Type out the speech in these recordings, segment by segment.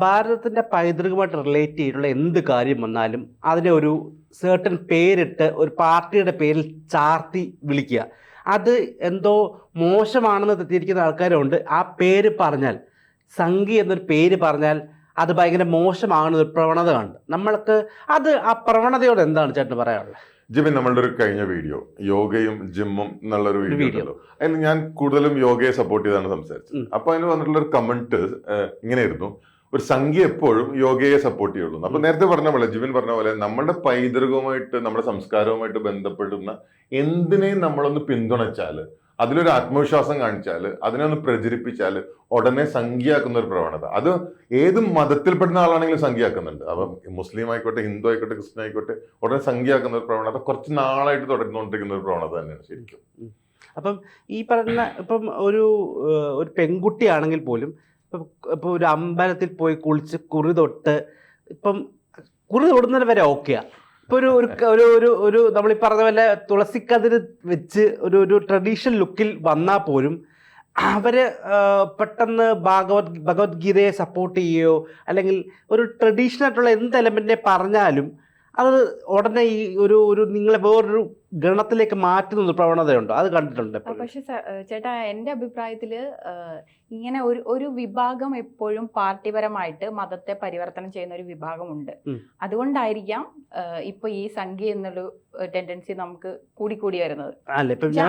ഭാരതത്തിന്റെ പൈതൃകമായിട്ട് റിലേറ്റ് ചെയ്തിട്ടുള്ള എന്ത് കാര്യം വന്നാലും അതിനെ ഒരു സേർട്ടൻ പേരിട്ട് ഒരു പാർട്ടിയുടെ പേരിൽ ചാർത്തി വിളിക്കുക. അത് എന്തോ മോശമാണെന്ന് തെറ്റിയിരിക്കുന്ന ആൾക്കാരുണ്ട്. ആ പേര് പറഞ്ഞാൽ സംഘി എന്നൊരു പേര് പറഞ്ഞാൽ അത് ഭയങ്കര മോശമാകുന്ന ഒരു പ്രവണത കണ്ട് നമ്മൾക്ക് അത് ആ പ്രവണതയോട് എന്താണ് ചേട്ടന് പറയാനുള്ളത്? ജിമിൻ നമ്മളുടെ ഒരു കഴിഞ്ഞ വീഡിയോ യോഗയും ജിമ്മും എന്നുള്ളൊരു വീഡിയോ അതിന് ഉണ്ടല്ലോ അതിൽ ഞാൻ കൂടുതലും യോഗയെ സപ്പോർട്ട് ചെയ്താണ് സംസാരിച്ചത്. അപ്പൊ അതിന് വന്നിട്ടുള്ള ഒരു കമന്റ് ഇങ്ങനെയായിരുന്നു. ഒരു സംഖ്യ എപ്പോഴും യോഗയെ സപ്പോർട്ട് ചെയ്യുള്ളൂ. അപ്പൊ നേരത്തെ പറഞ്ഞ പോലെ ജിവിൻ പറഞ്ഞ പോലെ നമ്മുടെ പൈതൃകവുമായിട്ട് നമ്മുടെ സംസ്കാരവുമായിട്ട് ബന്ധപ്പെടുന്ന എന്തിനേയും നമ്മളൊന്ന് പിന്തുണച്ചാൽ അതിലൊരു ആത്മവിശ്വാസം കാണിച്ചാൽ അതിനെ ഒന്ന് പ്രചരിപ്പിച്ചാൽ ഉടനെ സംഖ്യയാക്കുന്ന ഒരു പ്രവണത. അത് ഏത് മതത്തിൽപ്പെടുന്ന ആളാണെങ്കിലും സംഖ്യയാക്കുന്നുണ്ട്. അപ്പം മുസ്ലിം ആയിക്കോട്ടെ ഹിന്ദു ആയിക്കോട്ടെ ക്രിസ്ത്യൻ ആയിക്കോട്ടെ ഉടനെ സംഖ്യയാക്കുന്ന ഒരു പ്രവണത കുറച്ച് നാളായിട്ട് തുടർന്നുകൊണ്ടിരിക്കുന്ന ഒരു പ്രവണത തന്നെയാണ് ശരിക്കും. അപ്പം ഈ പറഞ്ഞ ഇപ്പം ഒരു ഒരു പെൺകുട്ടിയാണെങ്കിൽ പോലും ഇപ്പം ഇപ്പോൾ ഒരു അമ്പലത്തിൽ പോയി കുളിച്ച് കുറി തൊട്ട് ഇപ്പം കുറി തൊടുന്നത് വരെ ഓക്കെയാ. ഇപ്പോൾ ഒരു ഒരു ഒരു ഒരു നമ്മൾ ഈ പറഞ്ഞ പോലെ തുളസിക്കതിര് വെച്ച് ഒരു ഒരു ട്രഡീഷണൽ ലുക്കിൽ വന്നാൽ പോലും അവർ പെട്ടെന്ന് ഭാഗവത് ഭഗവത്ഗീതയെ സപ്പോർട്ട് ചെയ്യുകയോ അല്ലെങ്കിൽ ഒരു ട്രഡീഷണൽ ആയിട്ടുള്ള എന്ത് എലമെന്റിനെ പറഞ്ഞാലും അത് ഉടനെ ഈ ഒരു ഒരു നിങ്ങളെ വേറൊരു ഗണത്തിലേക്ക് മാറ്റുന്ന ഒരു പ്രവണതയുണ്ടോ. അത് കണ്ടിട്ടുണ്ട് പക്ഷെ ചേട്ടാ എന്റെ അഭിപ്രായത്തിൽ ഇങ്ങനെ ഒരു ഒരു വിഭാഗം എപ്പോഴും പാർട്ടിപരമായിട്ട് മതത്തെ പരിവർത്തനം ചെയ്യുന്ന ഒരു വിഭാഗമുണ്ട്. അതുകൊണ്ടായിരിക്കാം ഇപ്പൊ ഈ സംഖ്യ എന്നുള്ള ടെൻഡൻസി നമുക്ക് കൂടിക്കൂടി വരുന്നത്.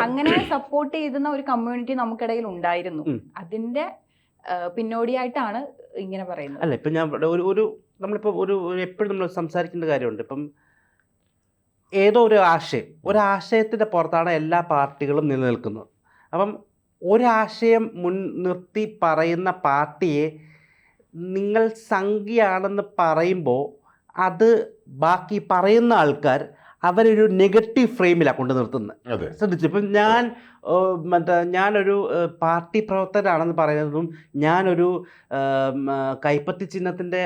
അങ്ങനെ സപ്പോർട്ട് ചെയ്യുന്ന ഒരു കമ്മ്യൂണിറ്റി നമുക്കിടയിൽ ഉണ്ടായിരുന്നു. അതിന്റെ പിന്നോടിയായിട്ടാണ് ഇങ്ങനെ പറയുന്നത്. അല്ല ഇപ്പം ഞാൻ ഒരു ഒരു നമ്മളിപ്പോൾ ഒരു എപ്പോഴും നമ്മൾ സംസാരിക്കേണ്ട കാര്യമുണ്ട്. ഇപ്പം ഏതോ ഒരു ആശയം ഒരാശയത്തിന്റെ പുറത്താണ് എല്ലാ പാർട്ടികളും നിലനിൽക്കുന്നത്. അപ്പം ഒരാശയം മുൻ നിർത്തി പറയുന്ന പാർട്ടിയെ നിങ്ങൾ സംഖ്യയാണെന്ന് പറയുമ്പോൾ അത് ബാക്കി പറയുന്ന ആൾക്കാർ അവരൊരു നെഗറ്റീവ് ഫ്രെയിമിലാണ് കൊണ്ടു നിർത്തുന്നത് ശ്രദ്ധിച്ചു? ഇപ്പം ഞാൻ മറ്റേ ഞാനൊരു പാർട്ടി പ്രവർത്തകനാണെന്ന് പറയുന്നതും ഞാനൊരു കൈപ്പത്തി ചിഹ്നത്തിന്റെ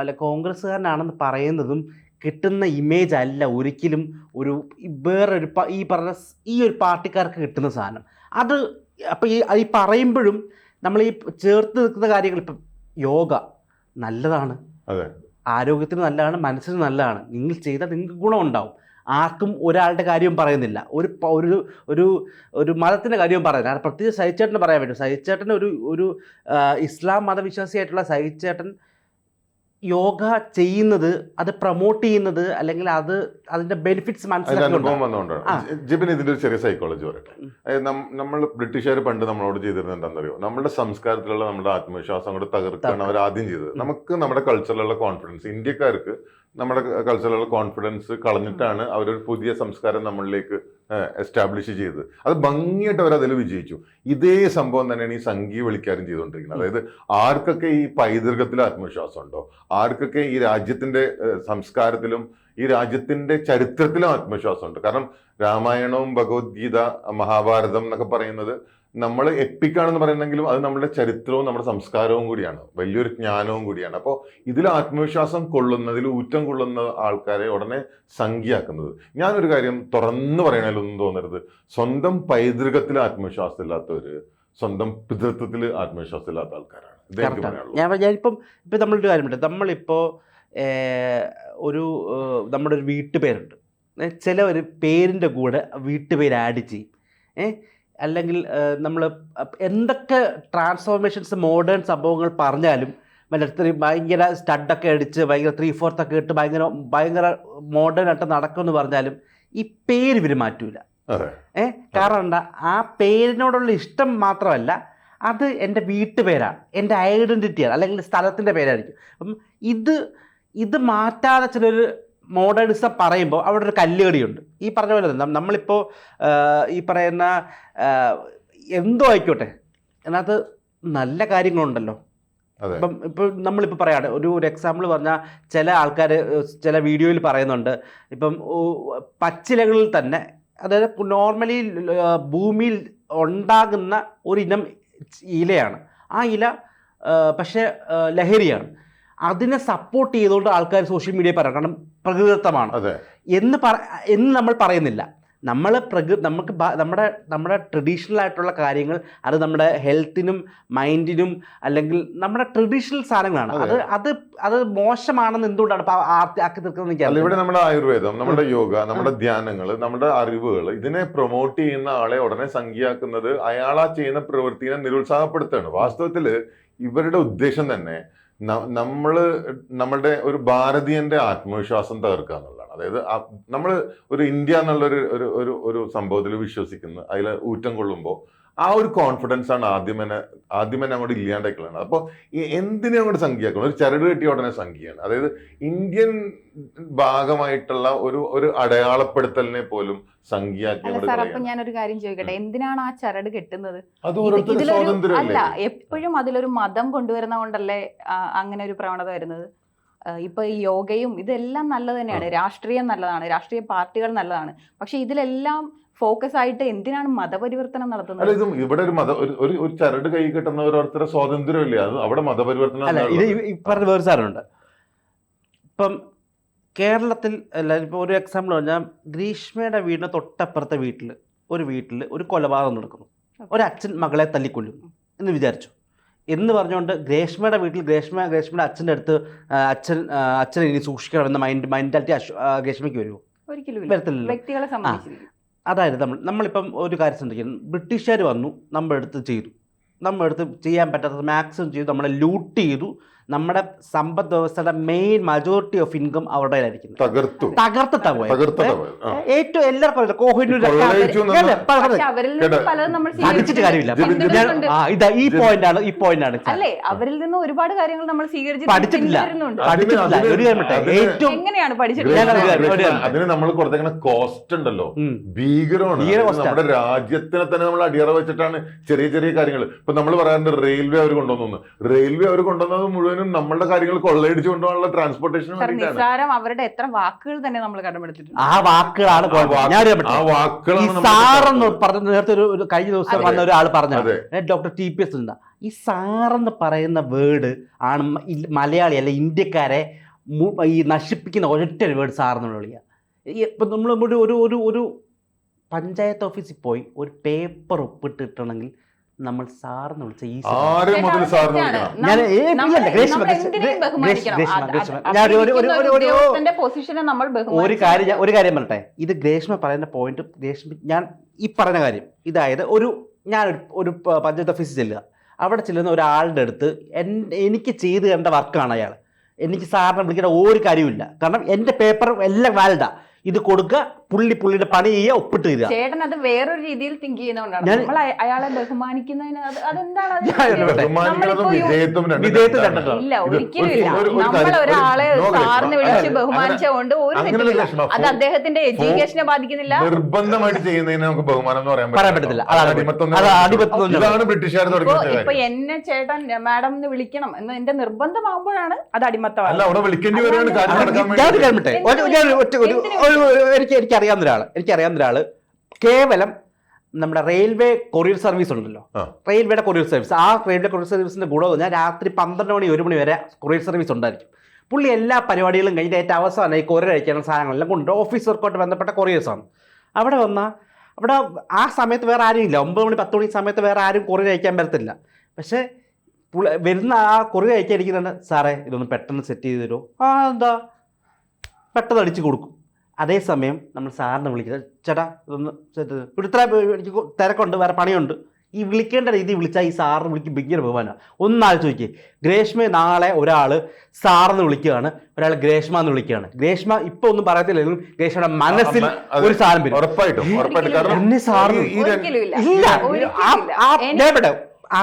അല്ല കോൺഗ്രസ്സുകാരനാണെന്ന് പറയുന്നതും കിട്ടുന്ന ഇമേജ് അല്ല ഒരിക്കലും ഒരു വേറൊരു ഈ പറഞ്ഞ ഈ ഒരു പാർട്ടിക്കാർക്ക് കിട്ടുന്ന സാധനം. അത് അപ്പോൾ ഈ ഈ പറയുമ്പോഴും നമ്മൾ ഈ ചേർത്ത് നിൽക്കുന്ന കാര്യങ്ങൾ ഇപ്പം യോഗ നല്ലതാണ്. അതെ. ആരോഗ്യത്തിന് നല്ലതാണ് മനസ്സിന് നല്ലതാണ്. നിങ്ങൾ ചെയ്താൽ നിങ്ങൾക്ക് ഗുണമുണ്ടാവും. ആർക്കും ഒരാളുടെ കാര്യവും പറയുന്നില്ല. ഒരു ഒരു ഒരു ഒരു മതത്തിന്റെ കാര്യവും പറയുന്നില്ല. പ്രത്യേകിച്ച് സഹിച്ചേട്ടന് പറയാൻ പറ്റും. സഹിച്ചേട്ടൻ ഒരു ഒരു ഇസ്ലാം മതവിശ്വാസിയായിട്ടുള്ള സഹിച്ചേട്ടൻ യോഗ ചെയ്യുന്നത് അത് പ്രൊമോട്ട് ചെയ്യുന്നത് അല്ലെങ്കിൽ അത് അതിന്റെ ബെനിഫിറ്റ്സ് മനസ്സിലാക്കുന്നത് വന്നുകൊണ്ടാണ്. ജിബിന് ഇതിന്റെ ഒരു ചെറിയ സൈക്കോളജി പറയട്ടെ. അതായത് നമ്മൾ ബ്രിട്ടീഷുകാർ പണ്ട് നമ്മളോട് ചെയ്തിരുന്നത് എന്താണെന്നറിയോ? നമ്മുടെ സംസ്കാരത്തിലുള്ള നമ്മുടെ ആത്മവിശ്വാസം കൂടെ തകർക്കാണ്. അവർ ആദ്യം ചെയ്തത്. നമുക്ക് നമ്മുടെ കൾച്ചറിലുള്ള കോൺഫിഡൻസ് ഇന്ത്യക്കാർക്ക് നമ്മുടെ കൾച്ചറിലുള്ള കോൺഫിഡൻസ് കളഞ്ഞിട്ടാണ് അവരൊരു പുതിയ സംസ്കാരം നമ്മളിലേക്ക് എസ്റ്റാബ്ലിഷ് ചെയ്തത് അത് ഭംഗിയായിട്ട് അവർ അതിൽ വിജയിച്ചു. ഇതേ സംഭവം തന്നെയാണ് ഈ സംഘീയ വിളിക്കാരും ചെയ്തുകൊണ്ടിരിക്കുന്നത്. അതായത് ആർക്കൊക്കെ ഈ പൈതൃകത്തിൽ ആത്മവിശ്വാസം ഉണ്ടോ? ആർക്കൊക്കെ ഈ രാജ്യത്തിന്റെ സംസ്കാരത്തിലും ഈ രാജ്യത്തിന്റെ ചരിത്രത്തിലും ആത്മവിശ്വാസമുണ്ട് കാരണം രാമായണവും ഭഗവത്ഗീത മഹാഭാരതം എന്നൊക്കെ പറയുന്നത് നമ്മൾ എപ്പിക്കാണെന്ന് പറയുന്നെങ്കിലും അത് നമ്മുടെ ചരിത്രവും നമ്മുടെ സംസ്കാരവും കൂടിയാണ്. വലിയൊരു ജ്ഞാനവും കൂടിയാണ്. അപ്പോൾ ഇതിൽ ആത്മവിശ്വാസം കൊള്ളുന്നതിൽ ഊറ്റം കൊള്ളുന്ന ആൾക്കാരെ ഉടനെ സംഖ്യയാക്കുന്നത്. ഞാനൊരു കാര്യം തുറന്നു പറയണതിലൊന്നും തോന്നരുത്. സ്വന്തം പൈതൃകത്തിൽ ആത്മവിശ്വാസമില്ലാത്തവര് സ്വന്തം പിതൃത്വത്തിൽ ആത്മവിശ്വാസമില്ലാത്ത ആൾക്കാരാണ്. ഞാൻ ഞാനിപ്പം ഇപ്പം നമ്മളൊരു കാര്യമുണ്ട്. നമ്മളിപ്പോൾ ഒരു നമ്മുടെ ഒരു വീട്ടുപേരുണ്ട്. ചില ഒരു പേരിന്റെ കൂടെ വീട്ടുപേര് ആഡ് ചെയ്യും. ഏ അല്ലെങ്കിൽ നമ്മൾ എന്തൊക്കെ ട്രാൻസ്ഫോർമേഷൻസ് മോഡേൺ സംഭവങ്ങൾ പറഞ്ഞാലും മറ്റേ ത്രീ ഭയങ്കര സ്റ്റഡൊക്കെ അടിച്ച് ഭയങ്കര ത്രീ ഫോർത്ത് ഒക്കെ ഇട്ട് ഭയങ്കര ഭയങ്കര മോഡേൺ ആയിട്ട് നടക്കുമെന്ന് പറഞ്ഞാലും ഈ പേര് ഇവർ മാറ്റൂല. ഏ കാരണം എന്താ? ആ പേരിനോടുള്ള ഇഷ്ടം മാത്രമല്ല അത് എന്റെ വീട്ടുപേരാണ് എന്റെ ഐഡന്റിറ്റിയാണ് അല്ലെങ്കിൽ സ്ഥലത്തിന്റെ പേരായിരിക്കും. അപ്പം ഇത് ഇത് മാറ്റാതെ ചിലർ മോഡേണിസം പറയുമ്പോൾ അവിടെ ഒരു കല്ലുകടിയുണ്ട്. ഈ പറഞ്ഞ പോലെ തന്നെ നമ്മളിപ്പോൾ ഈ പറയുന്ന എന്തോ ആയിക്കോട്ടെ അതിനകത്ത് നല്ല കാര്യങ്ങളുണ്ടല്ലോ. ഇപ്പം ഇപ്പോൾ നമ്മളിപ്പോൾ പറയാണ് ഒരു ഒരു എക്സാമ്പിൾ പറഞ്ഞാൽ ചില ആൾക്കാർ ചില വീഡിയോയിൽ പറയുന്നുണ്ട് ഇപ്പം പച്ചിലകളിൽ തന്നെ അതായത് നോർമലി ഭൂമിയിൽ ഉണ്ടാകുന്ന ഒരു ഇനം ഇലയാണ്. ആ ഇല പക്ഷേ ലഹരിയാണ്. അതിനെ സപ്പോർട്ട് ചെയ്തുകൊണ്ട് ആൾക്കാർ സോഷ്യൽ മീഡിയ പറയാം. കാരണം പ്രകൃതത്വമാണ് എന്ന് പറ എന്ന് നമ്മൾ പറയുന്നില്ല. നമ്മൾ പ്രകൃ നമുക്ക് നമ്മുടെ നമ്മുടെ ട്രഡീഷണൽ ആയിട്ടുള്ള കാര്യങ്ങൾ അത് നമ്മുടെ ഹെൽത്തിനും മൈൻഡിനും അല്ലെങ്കിൽ നമ്മുടെ ട്രഡീഷണൽ സാധനങ്ങളാണ്. അത്. അത് അത് മോശമാണെന്ന് എന്തുകൊണ്ടാണ് ആക്കി തീർക്കുന്നത് ഇവിടെ നമ്മുടെ ആയുർവേദം നമ്മുടെ യോഗ നമ്മുടെ ധ്യാനങ്ങൾ നമ്മുടെ അറിവുകൾ ഇതിനെ പ്രൊമോട്ട് ചെയ്യുന്ന ആളെ ഉടനെ സംഖ്യയാക്കുന്നത് അയാളാ ചെയ്യുന്ന പ്രവൃത്തിനെ നിരുത്സാഹപ്പെടുത്തുകയാണ്. വാസ്തവത്തിൽ ഇവരുടെ ഉദ്ദേശം തന്നെ ന- നമ്മൾ നമ്മളുടെ ഒരു ഭാരതീയന്റെ ആത്മവിശ്വാസം തകർക്കുക എന്നുള്ളതാണ്. അതായത് നമ്മൾ ഒരു ഇന്ത്യ എന്നുള്ള ഒരു ഒരു ഒരു സംഭവത്തിൽ വിശ്വസിക്കുന്നു. അതിൽ ഊറ്റം കൊള്ളുമ്പോൾ ആ ഒരു കോൺഫിഡൻസ് ആണ് ആദ്യം തന്നെ ആദ്യം തന്നെ അങ്ങോട്ട് ഇല്ലാണ്ടാക്കുന്നത് അപ്പോൾ എന്തിനെ അങ്ങോട്ട് സംഖ്യയാക്കണം? ഒരു ചരട് കെട്ടിയ ഉടനെ സംഖ്യയാണ്. അതായത് ഇന്ത്യൻ ഭാഗമായിട്ടുള്ള ഒരു ഒരു അടയാളപ്പെടുത്തലിനെ പോലും സംഖ്യയാക്കി ഞാനൊരു കാര്യം ചോദിക്കട്ടെ. എന്തിനാണ് ആ ചരട് കെട്ടുന്നത്? അല്ല എപ്പോഴും അതിലൊരു മതം കൊണ്ടുവരുന്ന കൊണ്ടല്ലേ അങ്ങനെ ഒരു പ്രവണത വരുന്നത്? ഇപ്പൊ ഈ യോഗയും ഇതെല്ലാം നല്ലത് തന്നെയാണ്. രാഷ്ട്രീയം നല്ലതാണ്. രാഷ്ട്രീയ പാർട്ടികൾ നല്ലതാണ്. പക്ഷെ ഇതിലെല്ലാം ഫോക്കസ് ആയിട്ട് എന്തിനാണ് മതപരിവർത്തനം അല്ല നടത്തുന്നത് ഇത് ഇവിടെ ഒരു മത ഒരു ഒരു ചരട് കൈ കിട്ടുന്ന ഓരോരുത്തരുടെ സ്വാതന്ത്ര്യമല്ലേ അത് അവിടെ മതപരിവർത്തനം അല്ല ഇത് പറഞ്ഞ വേറെ സാധനമുണ്ട്. ഇപ്പം കേരളത്തിൽ അല്ല ഇപ്പോൾ ഒരു എക്സാമ്പിൾ പറഞ്ഞാൽ ഗ്രീഷ്മയുടെ വീടിന് തൊട്ടപ്പുറത്തെ വീട്ടിൽ ഒരു വീട്ടിൽ ഒരു കൊലപാതകം നടക്കുന്നു. ഒരു അച്ഛൻ മകളെ തല്ലിക്കൊല്ലുന്നു എന്ന് വിചാരിച്ചു. എന്ന് പറഞ്ഞുകൊണ്ട് ഗ്രേഷ്മയുടെ വീട്ടിൽ ഗ്രേഷ്മ ഗ്രേഷ്മയുടെ അച്ഛന്റെ അടുത്ത് അച്ഛൻ അച്ഛനെ ഇനി സൂക്ഷിക്കണമെന്ന മൈൻഡ് മൈൻഡാലിറ്റി ഗ്രേഷ്മയ്ക്ക് വരുമോ? ഒരിക്കലും ഇല്ല. വ്യക്തികളെ അതായത് നമ്മൾ നമ്മളിപ്പം ഒരു കാര്യം ശ്രദ്ധിക്കുന്നു ബ്രിട്ടീഷുകാർ വന്നു നമ്മുടെ അടുത്ത് ചെയ്തു. നമ്മുടെ അടുത്ത് ചെയ്യാൻ പറ്റാത്തത് മാക്സിമം ചെയ്തു നമ്മളെ ലൂട്ട് ചെയ്തു. നമ്മുടെ സമ്പദ് വ്യവസ്ഥയുടെ മെയിൻ മജോറിറ്റി ഓഫ് ഇൻകം അവരുടെ ആയിരിക്കും തകർത്തു. തകർത്തിട്ടാ പോയത്. ഏറ്റവും എല്ലാവർക്കും ജിബിൻ- കാര്യമില്ല ഇതാ ഈ പോയിന്റ് ആണ് ഈ പോയിന്റ് ആണ്. അല്ലേ? അവരിൽ നിന്ന് ഒരുപാട് കാര്യങ്ങൾ നമ്മൾ സ്വീകരിച്ച് പഠിച്ചിട്ടില്ല. പഠിച്ചിട്ടില്ല. ഒരു കാര്യം പറയട്ടെ. ഏറ്റവും എങ്ങനെയാണ്. അതിന് നമ്മൾ കൊടുത്തേക്കുന്ന കോസ്റ്റ് ഉണ്ടല്ലോ. ഭീകരമാണ്. നമ്മുടെ രാജ്യത്തിനെ തന്നെ നമ്മൾ അടിയറ വെച്ചിട്ടാണ് ചെറിയ ചെറിയ കാര്യങ്ങൾ. ഇപ്പൊ നമ്മൾ പറയാറുണ്ട് റെയിൽവേ അവർ കൊണ്ടുവന്നു റെയിൽവേ അവർ കൊണ്ടുവന്നത് മുഴുവനും നമ്മളുടെ കാര്യങ്ങൾ കൊള്ളയടിച്ചു കൊണ്ടുപോകാനുള്ള വേണ്ടിയിട്ടാണ്. നിസ്സാരം അവരുടെ എത്ര വാക്കുകൾ തന്നെ നമ്മൾ കടമെടുത്തിട്ടുണ്ട്. ആ വാക്കുകളാണ് കുഴപ്പം. സാറെന്ന് പറഞ്ഞ നേരത്തെ ഒരു കഴിഞ്ഞ ദിവസം വന്ന ഒരാൾ പറഞ്ഞത്. ഡോക്ടർ ടി പി എസ് ഈ സാറെന്ന് പറയുന്ന വേർഡ് ആണ് മലയാളി അല്ലെ ഇന്ത്യക്കാരെ ഈ നശിപ്പിക്കുന്ന ഒരൊറ്റ വേർഡ് സാറെന്നുള്ള വിളിക്കുക ഇപ്പം നമ്മൾ ഒരു ഒരു ഒരു ഒരു പഞ്ചായത്ത് ഓഫീസിൽ പോയി ഒരു പേപ്പർ ഒപ്പിട്ടിട്ടുണ്ടെങ്കിൽ നമ്മൾ സാറെന്ന് വിളിച്ച ഈ ആരെ മുതൽ സാറിന് വിളിക്കണം? ഞാൻ എപി ഇല്ല, നമ്മൾ- ഗ്രേഷ്മ, ഗ്രേഷ്മ, എന്തിനേയും ഗ്രേ- ബഹുമാനിക്കണം. ഗ്രേഷ്മ, അത് ഗ്രേഷ്മ. അത് ഞാൻ ഒരു- ഒരു- ഒരു- ഇരിക്കുന്ന ഒരു- ഒരു- പൊസിഷനെ നമ്മൾ ഒരു കാര്യം ഞാൻ- ഒരു കാര്യം പറയട്ടെ. ഇത് ഗ്രേഷ്മ പറയുന്ന പോയിന്റ് ഗ്രേഷ്മ ഞാൻ ഈ പറഞ്ഞ കാര്യം ഇതായത് ഒരു ഞാൻ ഒരു- ഒരു പഞ്ചായത്ത് ഓഫീസിൽ ചെല്ലുക. അവിടെ ചെല്ലുന്ന ഒരാളുടെ അടുത്ത് എനിക്ക് ചെയ്ത് തരേണ്ട വർക്കാണ് അയാൾ. എനിക്ക് സാറിനെ വിളിക്കേണ്ട ഒരു കാര്യമില്ല കാരണം എന്റെ പേപ്പർ എല്ലാം വാലിഡാണ് ഇത് കൊടുക്കുക പുള്ളി പുള്ളിയുടെ പണി ചെയ്യുക ഒപ്പിട്ട് തരിക. ചേട്ടൻ അത് വേറൊരു രീതിയിൽ തിങ്ക് ചെയ്യുന്നതുകൊണ്ടാണ്. ഞാൻ- നമ്മൾ അയ- അയാളെ ബഹുമാനിക്കുന്നതിന് അത് അതെന്താണ്? അതിന് ഞാൻ ഒരു ഇടപെട്ടെ. ബഹുമാനിക്കുന്നതും നമ്മളിപ്പോ യു- വിധേയത്വം രണ്ടും വിധേയത്വം രണ്ടാണ്. രണ്ടും. ഇല്ല ഇത് ഒരിക്കലും ഒരു- ഇല്ല. ഒരു- ഒരു നമ്മൾ കാര്യം- ഒരാളെ ഒരു- no, സാറിന് വിളിച്ച് അങ്ങനെ- ബഹുമാനിച്ചുകൊണ്ട് ഒരു അങ്ങനെ അത് ഫോ- അദ്ദേഹത്തിന്റെ എഡ്യൂക്കേഷനെ ബാധിക്കുന്നില്ല. നിർബന്ധമായിട്ട് ചെയ്യുന്നതിന് നമുക്ക് ബഹുമാനം എന്ന് പറയാൻ പറയാൻ പറ്റത്തില്ല. അതാണ് അടിമത്തം എന്ന് ഇതാണ് ബ്രിട്ടീഷുകാർ ഇപ്പൊ കാര്യം. എന്നെ ചേട്ടൻ മാഡം എന്ന് വിളിക്കണം എന്ന് എന്റെ നിർബന്ധമാകുമ്പോഴാണ് അത് അല്ല അടിമത്തമാണ് അവിടെ വിളിക്കേണ്ടി വരികയാണ്. കാര്യം നടക്കാൻ ഞാൻ ഒരു വേണ്ടി. കാര്യം പറയട്ടെ. ഒരു- ഞാൻ ഒരു- ഒറ്റ ഒരു എന്തിന് ഒരു- ഒരു- എനിക്ക് എനിക്ക് അറിയാവുന്ന ഒരാൾ എനിക്ക് അറിയാവുന്ന ഒരാൾ കേവലം നമ്മുടെ റെയിൽവേ കൊറിയർ സർവീസ് ഉണ്ടല്ലോ. റെയിൽവേയുടെ കൊറിയർ സർവീസ്. ആ റെയിൽവേ കൊറിയർ സർവീസിന്റെ ഗുണം പറഞ്ഞാൽ രാത്രി പന്ത്രണ്ട് മണി ഒരു മണി വരെ കൊറിയർ സർവീസ് ഉണ്ടായിരിക്കും. പുള്ളി എല്ലാ പരിപാടികളും കഴിഞ്ഞിട്ട് ഏറ്റവും അവസാനം ഈ കൊറിയർ അയക്കാനുള്ള സാധനങ്ങളെല്ലാം കൊണ്ട് ഓഫീസ് വർക്കോട്ട് ബന്ധപ്പെട്ട കൊറിയേഴ്സാണ് അവിടെ വന്നാൽ അവിടെ ആ സമയത്ത് വേറെ ആരും ഇല്ല. ഒമ്പത് മണി പത്ത് മണി സമയത്ത് വേറെ ആരും കൊറിയർ അയക്കാൻ പറ്റത്തില്ല പക്ഷേ പുള്ളി വരുന്ന ആ കൊറിയർ അയക്കാൻ ഇരിക്കുന്നുണ്ട് സാറേ ഇതൊന്ന് പെട്ടെന്ന് സെറ്റ് ചെയ്ത് തരുമോ? ആ എന്താ? പെട്ടെന്ന് അടിച്ചു കൊടുക്കും. അതേസമയം നമ്മൾ സാറിനെ വിളിക്കുന്നത് ചേട്ടാ ഇതൊന്ന് ഇവിടെ ഇത്ര എനിക്ക് തിരക്കുണ്ട് വേറെ പണിയുണ്ട്. ഈ വിളിക്കേണ്ട രീതി വിളിച്ചാൽ ഈ സാറിന് വിളിക്കും ഭയങ്കര ബഹുമാനമാണ് ഒന്നാലോചിച്ച് നോക്കിയേ ഗ്രേഷ്മ നാളെ ഒരാൾ സാറെന്ന് വിളിക്കുകയാണ് ഒരാൾ ഗ്രേഷ്മ എന്ന് വിളിക്കുകയാണ്. ഗ്രേഷ്മ ഇപ്പൊ ഒന്നും പറയത്തില്ലെങ്കിലും ഗ്രേഷ്മയുടെ മനസ്സിൽ ഒരു സാധനം വരും. ഉറപ്പായിട്ടും ആ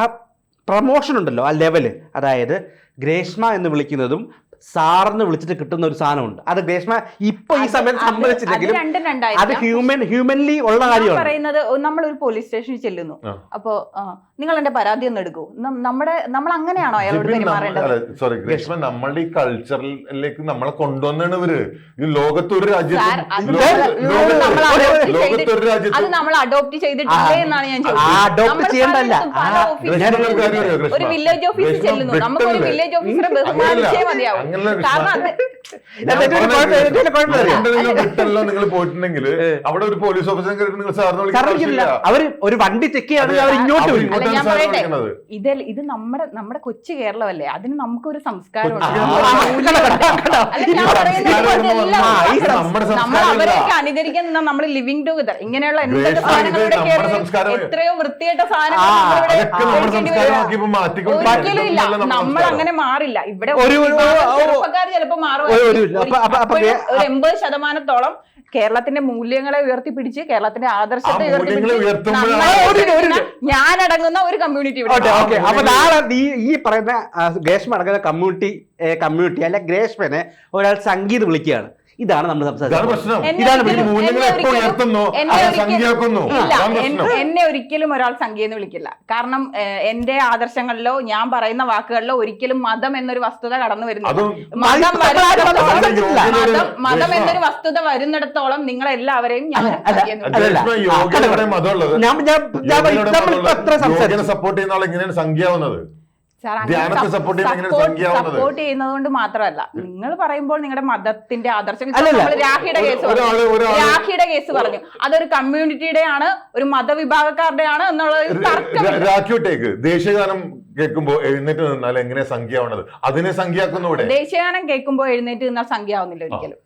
പ്രൊമോഷൻ ഉണ്ടല്ലോ ആ ലെവൽ. അതായത് ഗ്രേഷ്മ എന്ന് വിളിക്കുന്നതും സാറെന്ന് വിളിച്ചിട്ട് കിട്ടുന്ന ഒരു സാധനമുണ്ട്. അത് ഗ്രേഷ്മ ഇപ്പൊ ഈ സമയത്ത് അത് അത്. ഹ്യൂമൻ ഹ്യൂമൻലി ഉള്ള കാര്യമാണ്. പറയുന്നത് നമ്മൾ ഒരു പോലീസ് സ്റ്റേഷനിൽ ചെല്ലുന്നു. അപ്പോ നിങ്ങൾ എന്റെ പരാതി ഒന്ന് എടുക്കൂ. നമ്മുടെ നമ്മൾ അങ്ങനെയാണോ അയാളോട് പെരുമാറേണ്ടത് സോറി ഗ്രേഷ്മ നമ്മളുടെ ഈ കൾച്ചറിലേക്ക് നമ്മളെ കൊണ്ടുവന്നാണ് ഇവർ. ഈ ലോകത്തൊരു രാജ്യത്ത് അത് നമ്മൾ- ലോകത്ത് ഒരു- adopt അത് നമ്മൾ അഡോപ്റ്റ് ചെയ്തിട്ടില്ലേ എന്നാണ് ഞാൻ ചോദിച്ചത് ഒരു വില്ലേജ് ഓഫീസിൽ ചെല്ലുന്നു. നമുക്ക് ഒരു വില്ലേജ് ഓഫീസറെ ബഹുമാനിച്ചേ മതിയാവും. നിങ്ങൾ വിട്ടല്ലോ നിങ്ങൾ പോയിട്ടുണ്ടെങ്കിൽ അവിടെ ഒരു പോലീസ് ഓഫീസർ നിങ്ങൾ സാറിന് അവർ ഒരു വണ്ടി ചെക്ക് അവർ ഇങ്ങോട്ട്. ഇത് ഇത് നമ്മുടെ നമ്മുടെ കൊച്ചു കേരളമല്ലേ? അതിന് നമുക്ക് ഒരു സംസ്കാരം നമ്മൾ അവരെയൊക്കെ അനുകരിക്കാൻ നമ്മൾ ലിവിങ് ടുഗദർ ഇങ്ങനെയുള്ള എന്തൊക്കെ. എത്രയോ വൃത്തിയായിട്ട സാധനങ്ങൾ ഒരിക്കലും ഇല്ല. നമ്മൾ അങ്ങനെ മാറില്ല. ഇവിടെ ചെറുപ്പക്കാർ മാറും എൺപത് ശതമാനത്തോളം കേരളത്തിന്റെ മൂല്യങ്ങളെ ഉയർത്തിപ്പിടിച്ച് കേരളത്തിന്റെ ആദർശത്തെ ഉയർത്തിപ്പിടിച്ച് ഒരു- ഞാനടങ്ങുന്ന ഒരു കമ്മ്യൂണിറ്റി. അപ്പൊ നാളെ നീ ഈ പറയുന്ന ഗ്രേഷ്മ അടങ്ങുന്ന കമ്മ്യൂണിറ്റി കമ്മ്യൂണിറ്റി അല്ലെ ഗ്രേഷ്മനെ ഒരാൾ സംഗീത് വിളിക്കുകയാണ്. ഇതാണ് നമ്മൾ ഇതാണ് സംസാരിക്കുന്നത് പ്രശ്നം. എന്നെ ഒരിക്കലും- ഒരാൾ സംഖ്യ എന്ന് വിളിക്കില്ല. കാരണം എന്റെ ആദർശങ്ങളിലോ ഞാൻ പറയുന്ന വാക്കുകളിലോ ഒരിക്കലും മതം എന്നൊരു വസ്തുത കടന്നു വരുന്നില്ല. അതും മതം മതം മതം മതം എന്നൊരു വസ്തുത വരുന്നിടത്തോളം നിങ്ങൾ എല്ലാവരെയും ഞാൻ സംഖ്യ സപ്പോർട്ട് ചെയ്യുന്ന ആൾ എങ്ങനെയാണ് സംഖ്യയാവുന്നത്? സാർ, അങ്ങനെ ധ്യാനത്തെ സപ്പോ- support ചെയ്യുന്ന എങ്ങനെ support- സംഖ്യയാവുന്നത്? support ചെയ്യുന്നത് കൊണ്ട് മാത്രമല്ല. നിങ്ങൾ പറയുമ്പോൾ നിങ്ങളുടെ മതത്തിന്റെ ആദർശം രാഖിയുടെ കേസ് പറഞ്ഞു. രാഖിയുടെ കേസ് പറഞ്ഞു. അതൊരു കമ്മ്യൂണിറ്റിയുടെ ആണ് ഒരു മതവിഭാഗക്കാരുടെ ആണ് എന്നുള്ള രാഖിയോട്ടേക്ക്. ദേശീയഗാനം കേൾക്കുമ്പോൾ എഴുന്നേറ്റ് നിന്നാൽ എങ്ങനെ സംഖ്യ ആവണത് അതിനെ സംഖ്യയാക്കുന്നു ഇവിടെ. ദേശീയഗാനം കേൾക്കുമ്പോൾ എഴുന്നേറ്റ് നിന്നാൽ സംഖ്യ ആവുന്നില്ല ഒരിക്കലും.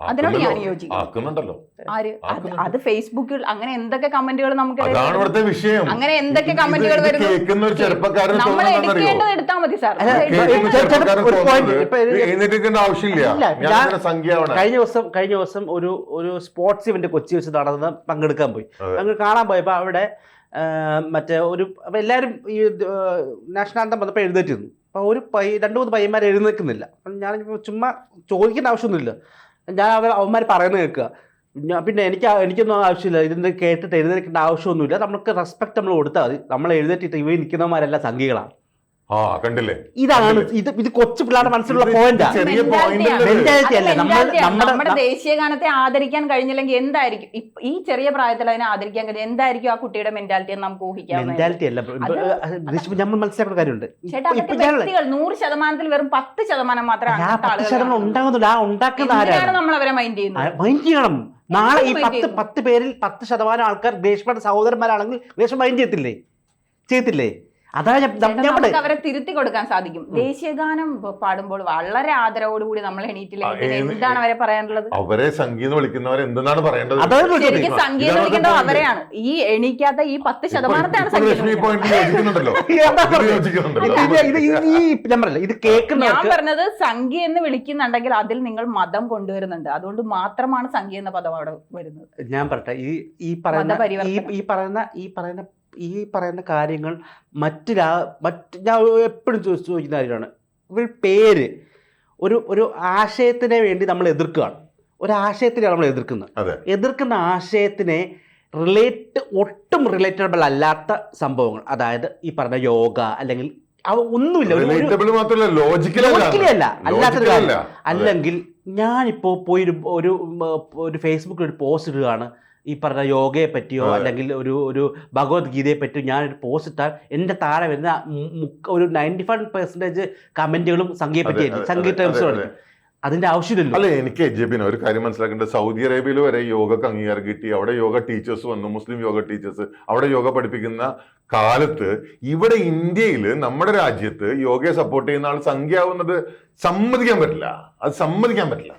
അതിനോട് ഞാൻ യോജിക്കുന്നുണ്ടല്ലോ യോജിക്കുന്നു. ആക്കുന്നുണ്ടല്ലോ. ആര്? അത് ഫേസ്ബുക്കിൽ അങ്ങനെ എന്തൊക്കെ കമന്റുകൾ നമുക്ക് അതാണ് ഇവിടുത്തെ വിഷയം. അങ്ങനെ എന്തൊക്കെ കമന്റുകൾ വരുന്നു? കേൾക്കുന്ന ഒരു ചെറുപ്പക്കാരൻ നമ്മൾ? എടുക്കേണ്ടത് എടുത്താൽ മതി സാർ ആവശ്യമില്ല. ഞാൻ ഞാൻ- കഴിഞ്ഞ ദിവസം കഴിഞ്ഞ ദിവസം ഒരു ഒരു സ്പോർട്സ് ഇവന്റ് കൊച്ചി വെച്ച് നടന്ന് പങ്കെടുക്കാൻ പോയി. അങ്ങ് കാണാൻ പോയപ്പോൾ അവിടെ മറ്റേ ഒരു അപ്പൊ എല്ലാവരും ഈ നാഷണൽ ആന്തം വന്നപ്പോൾ എഴുന്നേറ്റിരുന്നു. അപ്പോൾ ഒരു പൈ രണ്ട് മൂന്ന് പയ്യന്മാർ എഴുന്നേൽക്കുന്നില്ല. അപ്പം ഞാനിപ്പോൾ ചുമ്മാ ചോദിക്കേണ്ട ആവശ്യമൊന്നുമില്ല. ഞാൻ അവർ അവന്മാർ പറയുന്നത് കേൾക്കുക. പിന്നെ എനിക്ക് എനിക്കൊന്നും ആവശ്യമില്ല. ഇതിന്റെ കേട്ടിട്ട് എഴുന്നേൽക്കേണ്ട ആവശ്യമൊന്നുമില്ല. നമുക്ക് റെസ്പെക്ട് നമ്മൾ കൊടുത്താൽ മതി. നമ്മൾ എഴുന്നേറ്റിട്ട് ഇവ നിൽക്കുന്നവന്മാരെല്ലാം സംഘികളാണ്. ആ കണ്ടില്ലേ? ഇതാണ് ഇത് ഇത് കൊച്ചു പിള്ളേരുടെ മനസ്സിലുള്ള പോയിന്റ്. അല്ലേ? നമ്മുടെ- ദേശീയ ഗാനത്തെ ആദരിക്കാൻ കഴിഞ്ഞില്ലെങ്കിൽ എന്തായിരിക്കും? ഈ ചെറിയ പ്രായത്തിൽ അതിനെ ആദരിക്കാൻ കഴിഞ്ഞ എന്തായിരിക്കും ആ കുട്ടിയുടെ മെന്റാലിറ്റി എന്ന് നമുക്ക് ഊഹിക്കാം മെന്റാലിറ്റി അല്ല. നമ്മൾ മനസ്സിലാക്കുന്ന കാര്യമുണ്ട്. നൂറ് ശതമാനത്തിൽ വെറും പത്ത് ശതമാനം മാത്രമാണ് ആ ഉണ്ടാക്കുന്ന നമ്മൾ അവരെ മൈൻഡ് ചെയ്യുന്നത്? മൈൻഡ് ചെയ്യണം. നാളെ ഈ പത്ത്? പത്ത് പേരിൽ പത്ത് ശതമാനം ആൾക്കാർ ഗ്രേഷ്മയുടെ സഹോദരന്മാരാണെങ്കിൽ ഗ്രേഷ്മ മൈൻഡ് ചെയ്യത്തില്ലേ? ചെയ്യത്തില്ലേ? അതാണ് ഞാൻ. അവരെ തിരുത്തി കൊടുക്കാൻ സാധിക്കും. ദേശീയഗാനം പാടുമ്പോൾ വളരെ ആദരവോടുകൂടി നമ്മൾ എണീറ്റില്ലെങ്കിൽ എന്താണ് അവരെ പറയാനുള്ളത്? അവരെ സംഗീതം വിളിക്കുന്നവർ എന്തെന്നാണ് പറയേണ്ടത്? ശരിക്കും സംഗീതം വിളിക്കേണ്ടത് അവരെയാണ്. ഈ എണീക്കാത്ത ഈ പത്ത് ശതമാനത്തെയാണ് അതാ ഞാൻ പറഞ്ഞത് സംഖ്യ എന്ന് വിളിക്കുന്നുണ്ടെങ്കിൽ അതിൽ നിങ്ങൾ മതം കൊണ്ടുവരുന്നുണ്ട്. അതുകൊണ്ട് മാത്രമാണ് സംഖ്യ എന്ന പദം അവിടെ വരുന്നത്. ഞാൻ പറയട്ടെ ഈ ഈ പറയുന്ന ഈ പറയുന്ന ഈ പറയുന്ന ഈ പറയുന്ന കാര്യങ്ങൾ മറ്റ് രാ മറ്റ് ഞാൻ എപ്പോഴും ചോദിക്കുന്ന കാര്യമാണ് ഒരു പേര് ഒരു ഒരു ആശയത്തിനെ വേണ്ടി നമ്മൾ എതിർക്കുകയാണ്. ഒരു ആശയത്തിനെയാണ് നമ്മൾ എതിർക്കുന്നത്. എതിർക്കുന്ന ആശയത്തിനെ റിലേറ്റ് ഒട്ടും റിലേറ്റബിൾ അല്ലാത്ത സംഭവങ്ങൾ. അതായത് ഈ പറഞ്ഞ യോഗ അല്ലെങ്കിൽ അവ ഒന്നുമില്ല. ലോജിക്കൽ അല്ല. അല്ലാത്തൊരു കാര്യം അല്ലെങ്കിൽ ഞാനിപ്പോൾ പോയി ഒരു ഒരു ഫേസ്ബുക്കിൽ ഒരു പോസ്റ്റ് ഇടുകയാണ്. ഈ പറഞ്ഞ യോഗയെ പറ്റിയോ അല്ലെങ്കിൽ ഒരു ഒരു ഭഗവത്ഗീതയെ പറ്റിയോ ഞാനൊരു പോസ്റ്റ് ഇട്ടാൽ എന്റെ താഴെ വരുന്ന ഒരു നയന്റി ഫൈവ് പെർസെന്റേജ് കമന്റുകളും സംഖ്യയെ പറ്റിയായിരിക്കും സംഗീത ടേംസ് അതിന്റെ ആവശ്യമില്ലല്ലോ. അല്ല എനിക്ക് ജെബിന ഒരു കാര്യം മനസ്സിലാക്കേണ്ടത് സൗദി അറേബ്യയിൽ വരെ യോഗക്ക് അംഗീകാരം കിട്ടി അവിടെ യോഗ ടീച്ചേഴ്സ് വന്നു മുസ്ലിം യോഗ ടീച്ചേഴ്സ് അവിടെ യോഗ പഠിപ്പിക്കുന്ന കാലത്ത് ഇവിടെ ഇന്ത്യയിൽ നമ്മുടെ രാജ്യത്ത് യോഗയെ സപ്പോർട്ട് ചെയ്യുന്ന ആൾ സംഖ്യ ആവുന്നത് സമ്മതിക്കാൻ പറ്റില്ല. അത് സമ്മതിക്കാൻ പറ്റില്ല.